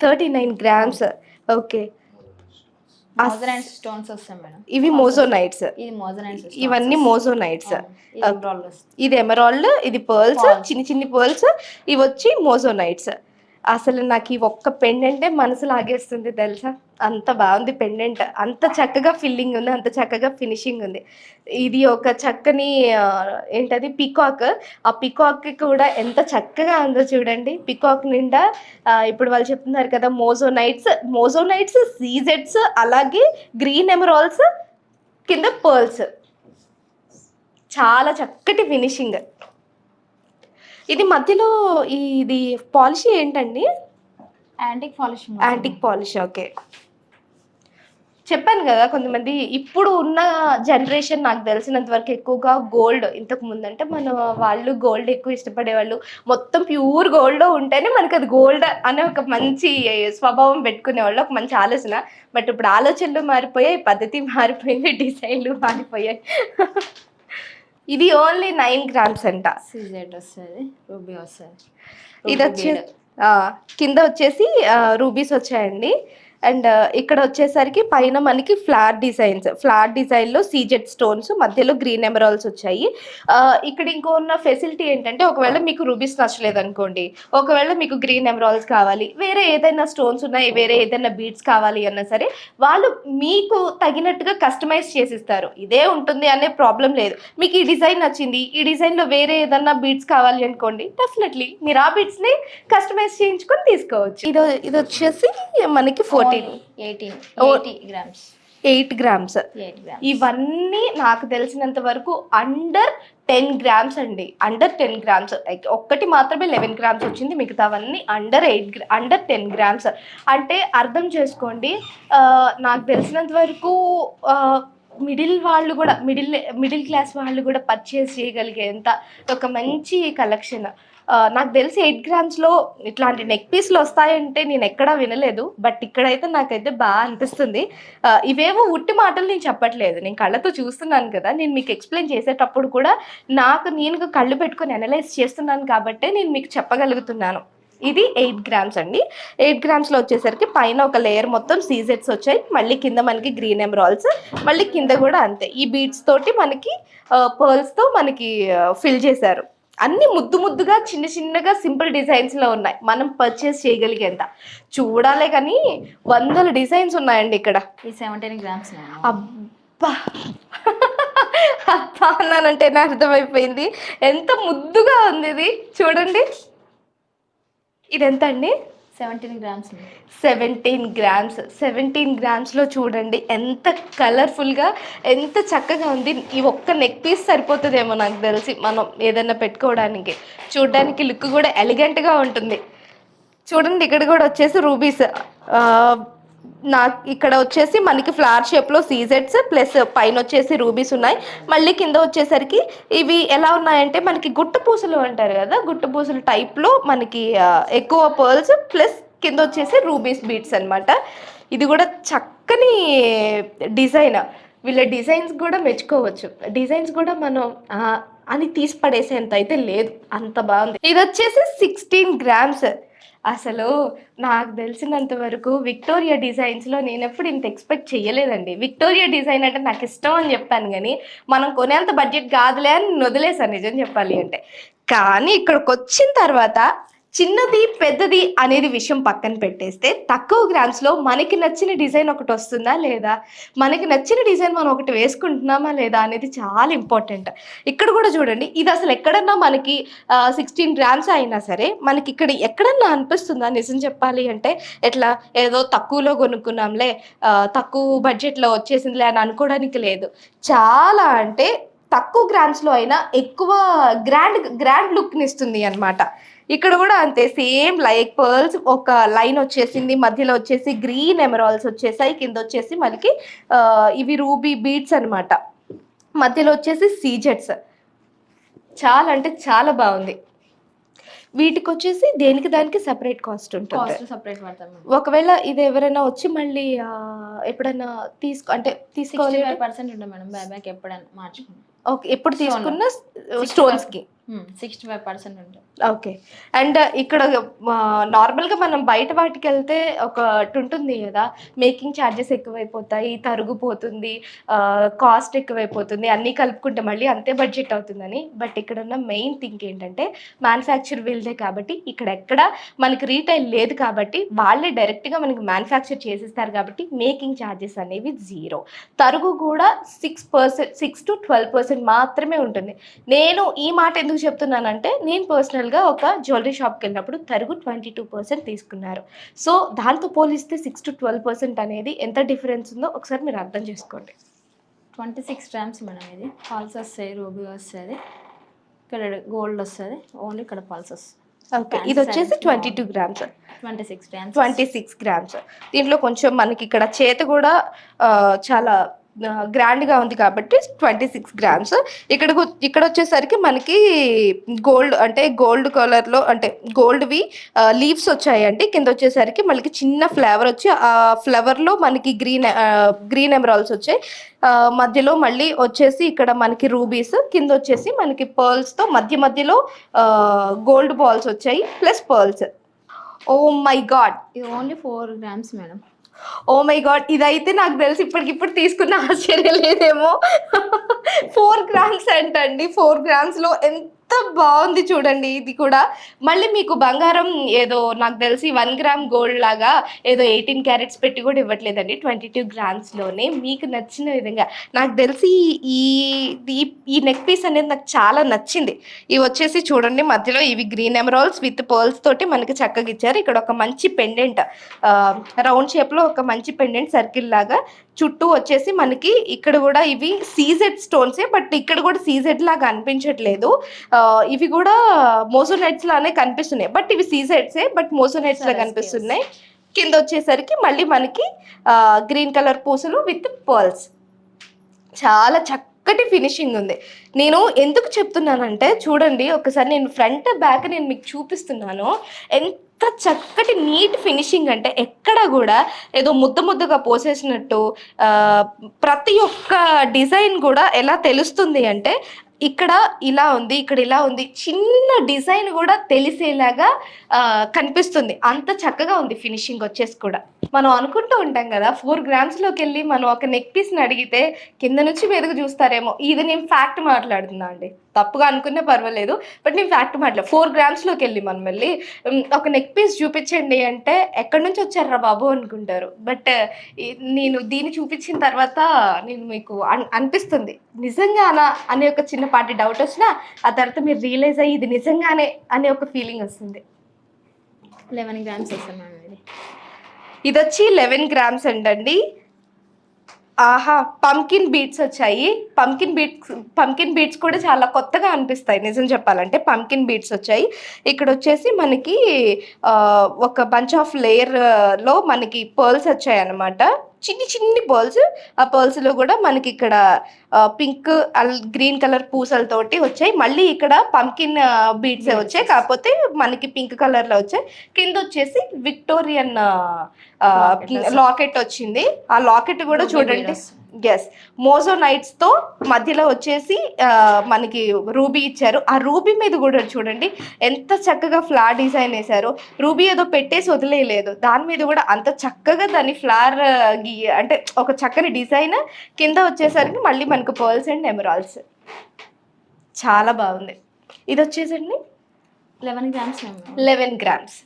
Thirty nine grams. Okay. Moissanite stones వస్తాయి madam. ఇవి moissanites ఇది మోజనైట్ ఇవన్నీ మోజోనైట్స్ ఇది ఎమరాల్డ్ వస్తుంది ఇది ఎమరాల్డ్ ఇది పర్ల్స్ చిన్ని చిన్ని పర్ల్స్ ఇవి వచ్చి మోజోనైట్స్ అసలు నాకు ఈ ఒక్క పెండెంటే మనసు లాగేస్తుంది తెలుసా? అంత బాగుంది పెండెంట్. అంత చక్కగా ఫిల్లింగ్ ఉంది అంత చక్కగా ఫినిషింగ్ ఉంది. ఇది ఒక చక్కని ఏంటది? పికాక్. ఆ పికాక్ కూడా ఎంత చక్కగా ఉందో చూడండి. పికాక్ నిండా ఇప్పుడు వాళ్ళు చెప్తున్నారు కదా మోజోనైట్స్. మోజోనైట్స్ సీజెట్స్ అలాగే గ్రీన్ ఎమరాల్స్ కింద పర్ల్స్. చాలా చక్కటి ఫినిషింగ్. ఇది మధ్యలో ఇది పాలిష్ ఏంటండి? Antique polishing antique polish okay చెప్పాను కదా కొంతమంది ఇప్పుడు ఉన్న జనరేషన్ నాకు తెలిసినంత వరకు ఎక్కువగా గోల్డ్ ఇంతకు ముందంటే మన వాళ్ళు గోల్డ్ ఎక్కువ ఇష్టపడేవాళ్ళు. మొత్తం ప్యూర్ గోల్డ్ ఉంటేనే మనకి అది గోల్డ్ అనే ఒక మంచి స్వభావం పెట్టుకునేవాళ్ళు ఒక మంచి ఆలోచన. బట్ ఇప్పుడు ఆలోచనలు మారిపోయాయి పద్ధతి మారిపోయింది డిజైన్లు మారిపోయాయి. ఇది ఓన్లీ నైన్ గ్రామ్స్ అంట. సీజెడ్ వస్తుంది. రూబీ వస్తుంది. ఇది వచ్చి కింద వచ్చేసి రూబీస్ వచ్చాయండి. అండ్ ఇక్కడ వచ్చేసరికి పైన మనకి ఫ్లాట్ డిజైన్స్. ఫ్లాట్ డిజైన్లో సీజెడ్ స్టోన్స్ మధ్యలో గ్రీన్ ఎమరాల్స్ వచ్చాయి. ఇక్కడ ఇంకో ఉన్న ఫెసిలిటీ ఏంటంటే ఒకవేళ మీకు రూబీస్ నచ్చలేదు అనుకోండి ఒకవేళ మీకు గ్రీన్ ఎమరాల్స్ కావాలి వేరే ఏదైనా స్టోన్స్ ఉన్నాయి వేరే ఏదైనా బీడ్స్ కావాలి అన్నా సరే వాళ్ళు మీకు తగినట్టుగా కస్టమైజ్ చేసిస్తారు. ఇదే ఉంటుంది అనే ప్రాబ్లం లేదు. మీకు ఈ డిజైన్ నచ్చింది ఈ డిజైన్లో వేరే ఏదన్నా బీడ్స్ కావాలి అనుకోండి డెఫినెట్లీ మీరు ఆ బీడ్స్ని కస్టమైజ్ చేయించుకొని తీసుకోవచ్చు. ఇది ఇది వచ్చేసి మనకి fourteen eighteen. Eighty grams. Eight grams. ఇవన్నీ నాకు తెలిసినంత వరకు అండర్ టెన్ గ్రామ్స్ అండి. Under ten grams. ఒక్కటి మాత్రమే లెవెన్ గ్రామ్స్ వచ్చింది. మిగతావన్నీ under eight under ten grams. అంటే అర్థం చేసుకోండి నాకు తెలిసినంత వరకు మిడిల్ వాళ్ళు కూడా మిడిల్ మిడిల్ క్లాస్ వాళ్ళు కూడా పర్చేస్ చేయగలిగేంత ఒక మంచి కలెక్షన్. నాకు తెలిసి ఎయిట్ గ్రామ్స్లో ఇట్లాంటి నెక్ పీస్లు వస్తాయంటే నేను ఎక్కడా వినలేదు బట్ ఇక్కడైతే నాకైతే బాగా అనిపిస్తుంది. ఇవేవో ఉట్టి మాటలు నేను చెప్పట్లేదు నేను కళ్ళతో చూస్తున్నాను కదా నేను మీకు ఎక్స్ప్లెయిన్ చేసేటప్పుడు కూడా నాకు నేను కళ్ళు పెట్టుకొని అనలైజ్ చేస్తున్నాను కాబట్టే నేను మీకు చెప్పగలుగుతున్నాను. ఇది ఎయిట్ గ్రామ్స్ అండి. ఎయిట్ గ్రామ్స్లో వచ్చేసరికి పైన ఒక లేయర్ మొత్తం సీజెట్స్ వచ్చాయి. మళ్ళీ కింద మనకి గ్రీన్ ఎమరాల్స్ మళ్ళీ కింద కూడా అంతే. ఈ బీడ్స్ తోటి మనకి పర్ల్స్తో మనకి ఫిల్ చేశారు. అన్ని ముద్దు ముద్దుగా చిన్న చిన్నగా సింపుల్ డిజైన్స్లో ఉన్నాయి. మనం పర్చేస్ చేయగలిగేంత. చూడాలే కానీ వందల డిజైన్స్ ఉన్నాయండి ఇక్కడ. ఈ సెవెంటీన్ గ్రామ్స్ అబ్బా! అబ్బా అర్థమైపోయింది. ఎంత ముద్దుగా ఉంది ఇది. చూడండి. ఇది ఎంత అండి? Seventeen grams seventeen grams seventeen గ్రామ్స్లో చూడండి ఎంత కలర్ఫుల్గా ఎంత చక్కగా ఉంది. ఈ ఒక్క నెక్ పీస్ సరిపోతుందేమో నాకు తెలిసి మనం ఏదైనా పెట్టుకోవడానికి. చూడడానికి లుక్ కూడా ఎలిగెంట్గా ఉంటుంది. చూడండి ఇక్కడ కూడా వచ్చేసి రూబీస్ నాకు ఇక్కడ వచ్చేసి మనకి ఫ్లవర్ షేప్లో సీజెట్స్ ప్లస్ పైన వచ్చేసి రూబీస్ ఉన్నాయి. మళ్ళీ కింద వచ్చేసరికి ఇవి ఎలా ఉన్నాయంటే మనకి గుట్ట పూసలు అంటారు కదా గుట్ట పూసలు టైప్లో మనకి ఎక్కువ పర్ల్స్ ప్లస్ కింద వచ్చేసి రూబీస్ బీట్స్ అన్నమాట. ఇది కూడా చక్కని డిజైన్. వీళ్ళ డిజైన్స్ కూడా మెచ్చుకోవచ్చు. డిజైన్స్ కూడా మనం అని తీసి పడేసేంత అయితే లేదు. అంత బాగుంది. ఇది వచ్చేసి సిక్స్టీన్ గ్రామ్స్ అసలు నాకు తెలిసినంత వరకు విక్టోరియా డిజైన్స్లో నేను ఎప్పుడు ఇంత ఎక్స్పెక్ట్ చేయలేదండి విక్టోరియా డిజైన్ అంటే నాకు ఇష్టం అని చెప్పాను కానీ మనం కొనేంత బడ్జెట్ కాదులే అని వదిలేసాను నిజం చెప్పాలి అంటే. కానీ ఇక్కడికి వచ్చిన తర్వాత చిన్నది పెద్దది అనేది విషయం పక్కన పెట్టేస్తే తక్కువ గ్రామ్స్లో మనకి నచ్చిన డిజైన్ ఒకటి వస్తుందా లేదా? మనకి నచ్చిన డిజైన్ మనం ఒకటి వేసుకుంటున్నామా లేదా అనేది చాలా ఇంపార్టెంట్ ఇక్కడ కూడా చూడండి ఇది అసలు ఎక్కడన్నా మనకి సిక్స్టీన్ గ్రామ్స్ అయినా సరే మనకి ఇక్కడ ఎక్కడన్నా అనిపిస్తుందా నిజం చెప్పాలి అంటే? ఎట్లా ఏదో తక్కువలో కొనుక్కున్నాంలే తక్కువ బడ్జెట్లో వచ్చేసిందిలే అని అనుకోవడానికి లేదు. చాలా అంటే తక్కువ గ్రామ్స్లో అయినా ఎక్కువ గ్రాండ్ గ్రాండ్ లుక్ని ఇస్తుంది అన్నమాట. ఇక్కడ కూడా అంతే సేమ్ లైక్ పర్ల్స్ ఒక లైన్ వచ్చేసింది మధ్యలో వచ్చేసి గ్రీన్ ఎమరాల్స్ వచ్చేసాయి కింద వచ్చేసి మనకి ఇవి రూబీ బీట్స్ అన్నమాట. మధ్యలో వచ్చేసి సీజెట్స్ చాలా అంటే చాలా బాగుంది. వీటికి వచ్చేసి దేనికి దానికి సెపరేట్ కాస్ట్ ఉంటుంది. సపరేట్ ఒకవేళ ఇది ఎవరైనా వచ్చి మళ్ళీ ఎప్పుడైనా తీసుకో అంటే తీసుకోవాలి పర్సెంట్ ఉంటుంది మేడం బ్యాక్ ఎప్పుడైనా మార్చుకుంటాం. ఓకే ఎప్పుడు. తీసుకున్న స్టోన్స్కి సిక్స్టీ ఫైవ్ పర్సెంట్ ఉంటుంది ఓకే అండ్ ఇక్కడ uh, నార్మల్గా మనం బయట వాటికి వెళ్తే ఒకటి ఉంటుంది కదా? మేకింగ్ ఛార్జెస్ ఎక్కువైపోతాయి తరుగుపోతుంది uh, కాస్ట్ ఎక్కువైపోతుంది అన్నీ కలుపుకుంటే మళ్ళీ అంతే బడ్జెట్ అవుతుందని. బట్ ఇక్కడ ఉన్న మెయిన్ థింక్ ఏంటంటే మ్యానుఫ్యాక్చర్ వీళ్ళదే కాబట్టి ఇక్కడ ఎక్కడ మనకి రీటైల్ లేదు కాబట్టి వాళ్ళే డైరెక్ట్గా మనకి మ్యానుఫ్యాక్చర్ చేసేస్తారు కాబట్టి మేకింగ్ ఛార్జెస్ అనేవి జీరో తరుగు కూడా six percent six to twelve percent మాత్రమే ఉంటుంది. నేను ఈ మాట ఎందుకు చెప్తున్నానంటే నేను పర్సనల్గా ఒక జ్యువెలరీ షాప్కి వెళ్ళినప్పుడు తరుగు ట్వంటీ టూ పర్సెంట్ తీసుకున్నారు. సో దాంతో పోలిస్తే సిక్స్ టు ట్వెల్వ్ పర్సెంట్ అనేది ఎంత డిఫరెన్స్ ఉందో ఒకసారి మీరు అర్థం చేసుకోండి. ట్వంటీ సిక్స్ గ్రామ్స్ మేడం ఇది. పల్స్ వస్తాయి రూబీ వస్తుంది ఇక్కడ గోల్డ్ వస్తుంది ఓన్లీ ఇక్కడ పల్స్ వస్తుంది ఓకే ఇది వచ్చేసి twenty two grams. Twenty six grams. Twenty six grams. దీంట్లో కొంచెం మనకి ఇక్కడ చేతి కూడా చాలా గ్రాండ్గా ఉంది కాబట్టి ట్వంటీ సిక్స్ గ్రామ్స్. ఇక్కడ ఇక్కడ వచ్చేసరికి మనకి గోల్డ్ అంటే గోల్డ్ కలర్లో అంటే గోల్డ్వి లీవ్స్ వచ్చాయండి. కింద వచ్చేసరికి మనకి చిన్న ఫ్లేవర్ వచ్చి ఆ ఫ్లేవర్లో మనకి గ్రీన్ గ్రీన్ ఎమరాల్స్ వచ్చాయి. మధ్యలో మళ్ళీ వచ్చేసి ఇక్కడ మనకి రూబీస్ కింద వచ్చేసి మనకి పర్ల్స్తో మధ్య మధ్యలో గోల్డ్ బాల్స్ వచ్చాయి plus pearls. Oh my god! Only four grams madam. Oh my god ఇదైతే నాకు తెలిసి ఇప్పటికిప్పుడు తీసుకున్న ఆశ్చర్యం లేదేమో. ఫోర్ గ్రామ్స్ అంటండి. ఫోర్ గ్రామ్స్లో ఎంత బాగుంది చూడండి ఇది కూడా. మళ్ళీ మీకు బంగారం ఏదో నాకు తెలిసి వన్ గ్రామ్ గోల్డ్ లాగా ఏదో ఎయిటీన్ క్యారెట్స్ పెట్టి కూడా ఇవ్వట్లేదండి. ట్వంటీ టూ గ్రామ్స్లోనే మీకు నచ్చిన విధంగా. నాకు తెలిసి ఈ ఈ- ఈ నెక్ పీస్ అనేది నాకు చాలా నచ్చింది. ఇవి వచ్చేసి చూడండి మధ్యలో ఇవి గ్రీన్ ఎమరాల్స్ విత్ పర్ల్స్ తోటి మనకి చక్కగా ఇచ్చారు. ఇక్కడ ఒక మంచి పెండెంట్ రౌండ్ షేప్లో ఒక మంచి పెండెంట్ సర్కిల్ లాగా చుట్టూ వచ్చేసి మనకి ఇక్కడ కూడా ఇవి సీజెడ్ స్టోన్సే బట్ ఇక్కడ కూడా సీజెడ్ లాగా అనిపించట్లేదు. ఇవి కూడా మోసోనైట్స్ లానే కనిపిస్తున్నాయి. బట్ ఇవి సీజెడ్సే బట్ మోసోనైట్స్ లా Swarovski, కనిపిస్తున్నాయి కింద వచ్చేసరికి మళ్ళీ మనకి గ్రీన్ కలర్ పూసలు విత్ పర్ల్స్ చాలా చక్కటి ఫినిషింగ్ ఉంది. నేను ఎందుకు చెప్తున్నానంటే చూడండి ఒకసారి నేను ఫ్రంట్ బ్యాక్ నేను మీకు చూపిస్తున్నాను. ఎంత చక్కటి నీట్ ఫినిషింగ్ అంటే ఎక్కడ కూడా ఏదో ముద్ద ముద్దగా పోసేసినట్టు ప్రతి ఒక్క డిజైన్ కూడా ఎలా తెలుస్తుంది అంటే ఇక్కడ ఇలా ఉంది ఇక్కడ ఇలా ఉంది చిన్న డిజైన్ కూడా తెలిసేలాగా కనిపిస్తుంది. అంత చక్కగా ఉంది ఫినిషింగ్ వచ్చేసి కూడా. మనం అనుకుంటూ ఉంటాం కదా ఫోర్ గ్రామ్స్లోకి వెళ్ళి మనం ఒక నెక్ పీస్ని అడిగితే కింద నుంచి మీదకు చూస్తారేమో. ఇది నేను ఫ్యాక్ట్ మాట్లాడుతున్నా అండి. తప్పుగా అనుకునే పర్వాలేదు. బట్ నేను ఫ్యాక్ట్ మాట్లా ఫోర్ గ్రామ్స్లోకి వెళ్ళి మనం వెళ్ళి ఉమ్, ఒక నెక్ పీస్ చూపించండి అంటే ఎక్కడి నుంచి వచ్చారా బాబు అనుకుంటారు. బట్ నేను దీన్ని చూపించిన తర్వాత నేను మీకు అన్- అనిపిస్తుంది. నిజంగానా అనే ఒక చిన్నపాటి డౌట్ వచ్చినా ఆ తర్వాత మీరు రియలైజ్ అయ్యి ఇది నిజంగానే అనే ఒక ఫీలింగ్ వస్తుంది. లెవెన్ గ్రామ్స్ ఇది ఇది వచ్చి లెవెన్ గ్రామ్స్ అండి. ఆహా పంకిన్ బీట్స్ వచ్చాయి. పంకిన్ బీట్స్ పంకిన్ బీట్స్ కూడా చాలా కొత్తగా అనిపిస్తాయి. నిజం చెప్పాలంటే పంకిన్ బీట్స్ వచ్చాయి. ఇక్కడ వచ్చేసి మనకి ఒక బంచ్ ఆఫ్ లేయర్లో మనకి పర్ల్స్ వచ్చాయి అన్నమాట చిన్ని చిన్ని పర్ల్స్. ఆ పర్ల్స్లో కూడా మనకి ఇక్కడ పింక్ గ్రీన్ కలర్ పూసలతోటి వచ్చాయి. మళ్ళీ ఇక్కడ పంకిన్ బీట్స్ వచ్చాయి. కాకపోతే మనకి పింక్ కలర్లో వచ్చాయి. కింద వచ్చేసి విక్టోరియన్. లాకెట్ వచ్చింది. ఆ లాకెట్ కూడా చూడండి. ఎస్ మోజోనైట్స్తో మధ్యలో వచ్చేసి మనకి రూబీ ఇచ్చారు. ఆ రూబీ మీద కూడా చూడండి ఎంత చక్కగా ఫ్లవర్ డిజైన్ వేశారు. రూబీ ఏదో పెట్టేసి వదిలేయలేదు. దాని మీద కూడా అంత చక్కగా దాని ఫ్లవర్ గీ అంటే ఒక చక్కని డిజైన్ కింద వచ్చేసరికి మళ్ళీ మనకు పర్ల్స్ అండ్ ఎమరాల్స్ చాలా బాగుంది. ఇది వచ్చేసండి లెవెన్ గ్రామ్స్ లెవెన్ గ్రామ్స్.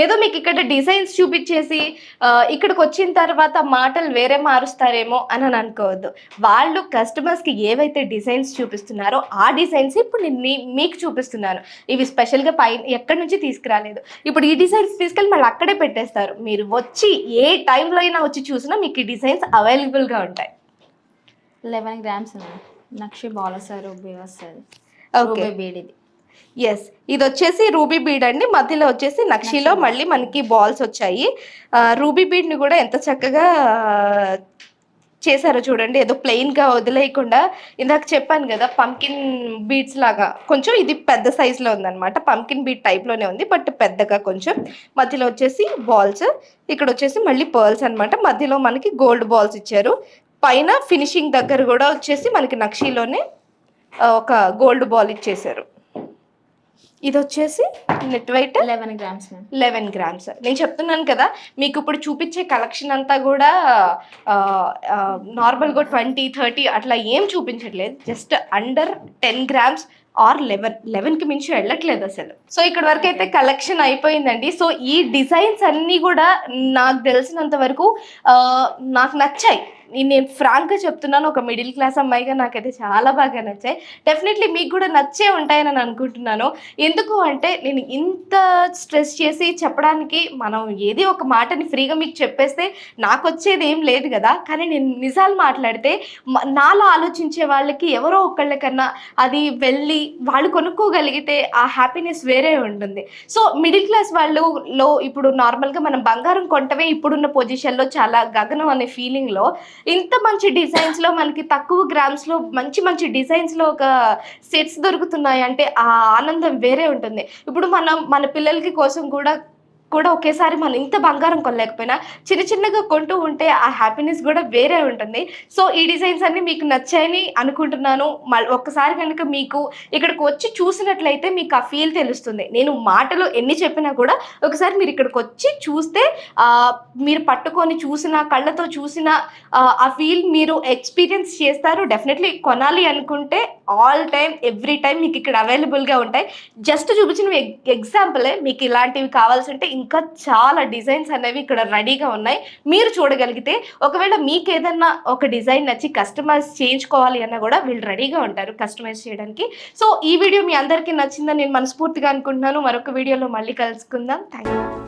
ఏదో మీకు ఇక్కడ డిజైన్స్ చూపించేసి ఇక్కడికి వచ్చిన తర్వాత మాటలు వేరే మారుస్తారేమో అని అని అనుకోవద్దు. వాళ్ళు కస్టమర్స్కి ఏవైతే డిజైన్స్ చూపిస్తున్నారో ఆ డిజైన్స్ ఇప్పుడు నేను మీకు చూపిస్తున్నాను. ఇవి స్పెషల్గా పై ఎక్కడి నుంచి తీసుకురాలేదు. ఇప్పుడు ఈ డిజైన్స్ తీసుకెళ్ళి మళ్ళీ అక్కడే పెట్టేస్తారు. మీరు వచ్చి ఏ టైంలో అయినా వచ్చి చూసినా మీకు ఈ డిజైన్స్ అవైలబుల్గా ఉంటాయి. లెవెన్ గ్రామ్స్ నక్షి బాల్ వస్తుంది రూబీ వస్తుంది. ఓకే రూబీ బీడ్ ఇది ఎస్ ఇది వచ్చేసి రూబీ బీడ్ అండి. మధ్యలో వచ్చేసి నక్షిలో నక్షి మళ్ళీ మనకి బాల్స్ వచ్చాయి. రూబీ బీడ్ని కూడా ఎంత చక్కగా చేశారో చూడండి. ఏదో ప్లెయిన్గా వదిలేయకుండా ఇందాక చెప్పాను కదా పంకిన్ బీడ్స్ లాగా. కొంచెం ఇది పెద్ద సైజులో ఉందన్నమాట. పంకిన్ బీడ్ టైప్లోనే ఉంది బట్ పెద్దగా కొంచెం. మధ్యలో వచ్చేసి బాల్స్. ఇక్కడ వచ్చేసి మళ్ళీ పర్ల్స్ అన్నమాట. మధ్యలో మనకి గోల్డ్ బాల్స్ ఇచ్చారు. పైన ఫినిషింగ్ దగ్గర కూడా వచ్చేసి మనకి నక్షిలోనే ఒక గోల్డ్ బాల్ ఇచ్చేసారు ఇది వచ్చేసి net weight eleven grams eleven grams నేను చెప్తున్నాను కదా మీకు ఇప్పుడు చూపించే కలెక్షన్ అంతా కూడా నార్మల్గా ట్వంటీ థర్టీ అట్లా ఏం చూపించట్లేదు. Just under ten grams or eleven లెవెన్కి మించి వెళ్ళట్లేదు అసలు. సో ఇక్కడ వరకు అయితే కలెక్షన్ అయిపోయిందండి. సో ఈ డిజైన్స్ అన్నీ కూడా నాకు తెలిసినంత వరకు నాకు నచ్చాయి. నేను ఫ్రాంక్గా చెప్తున్నాను ఒక మిడిల్ క్లాస్ అమ్మాయిగా నాకైతే చాలా బాగా నచ్చాయి. డెఫినెట్లీ మీకు కూడా నచ్చే ఉంటాయని నేను అనుకుంటున్నాను. ఎందుకు అంటే నేను ఇంత స్ట్రెస్ చేసి చెప్పడానికి మనం ఏది ఒక మాటని ఫ్రీగా మీకు చెప్పేస్తే నాకు వచ్చేది ఏం లేదు కదా. కానీ నేను నిజాలు మాట్లాడితే నాలో ఆలోచించే వాళ్ళకి ఎవరో ఒకళ్ళకన్నా అది వెళ్ళి వాళ్ళు కొనుక్కోగలిగితే ఆ హ్యాపీనెస్ వేరే ఉంటుంది. సో మిడిల్ క్లాస్ వాళ్ళులో ఇప్పుడు నార్మల్గా మనం బంగారం కొంటమే ఇప్పుడున్న పొజిషన్లో చాలా గగనం అనే ఫీలింగ్లో ఇంత మంచి డిజైన్స్లో మనకి తక్కువ గ్రామ్స్లో మంచి మంచి డిజైన్స్లో ఒక సెట్స్ దొరుకుతున్నాయి అంటే ఆ ఆనందం వేరే ఉంటుంది. ఇప్పుడు మనం మన పిల్లలకి కోసం కూడా కూడా ఒకేసారి మనం ఇంత బంగారం కొనలేకపోయినా చిన్న చిన్నగా కొంటూ ఉంటే ఆ హ్యాపీనెస్ కూడా వేరే ఉంటుంది. సో ఈ డిజైన్స్ అన్ని మీకు నచ్చాయని అనుకుంటున్నాను. మళ్ళీ ఒక్కసారి కనుక మీకు ఇక్కడికి వచ్చి చూసినట్లయితే మీకు ఆ ఫీల్ తెలుస్తుంది. నేను మాటలు ఎన్ని చెప్పినా కూడా ఒకసారి మీరు ఇక్కడికి వచ్చి చూస్తే మీరు పట్టుకొని చూసిన కళ్ళతో చూసిన ఆ, ఆ ఫీల్ మీరు ఎక్స్పీరియన్స్ చేస్తారు. డెఫినెట్లీ కొనాలి అనుకుంటే ఆల్ టైమ్ ఎవ్రీ టైం మీకు ఇక్కడ అవైలబుల్గా ఉంటాయి. జస్ట్ చూపించిన ఎగ్జాంపులే మీకు ఇలాంటివి కావాల్సి ఉంటే ఇంకా చాలా డిజైన్స్ అనేవి ఇక్కడ రెడీగా ఉన్నాయి. మీరు చూడగలిగితే ఒకవేళ మీకు ఏదన్నా ఒక డిజైన్ నచ్చి కస్టమైజ్ చేయించుకోవాలి అన్నా కూడా వీళ్ళు రెడీగా ఉంటారు కస్టమైజ్ చేయడానికి. సో ఈ వీడియో మీ అందరికీ నచ్చిందని నేను మనస్ఫూర్తిగా అనుకుంటున్నాను. మరొక వీడియోలో మళ్ళీ కలుసుకుందాం. Thank you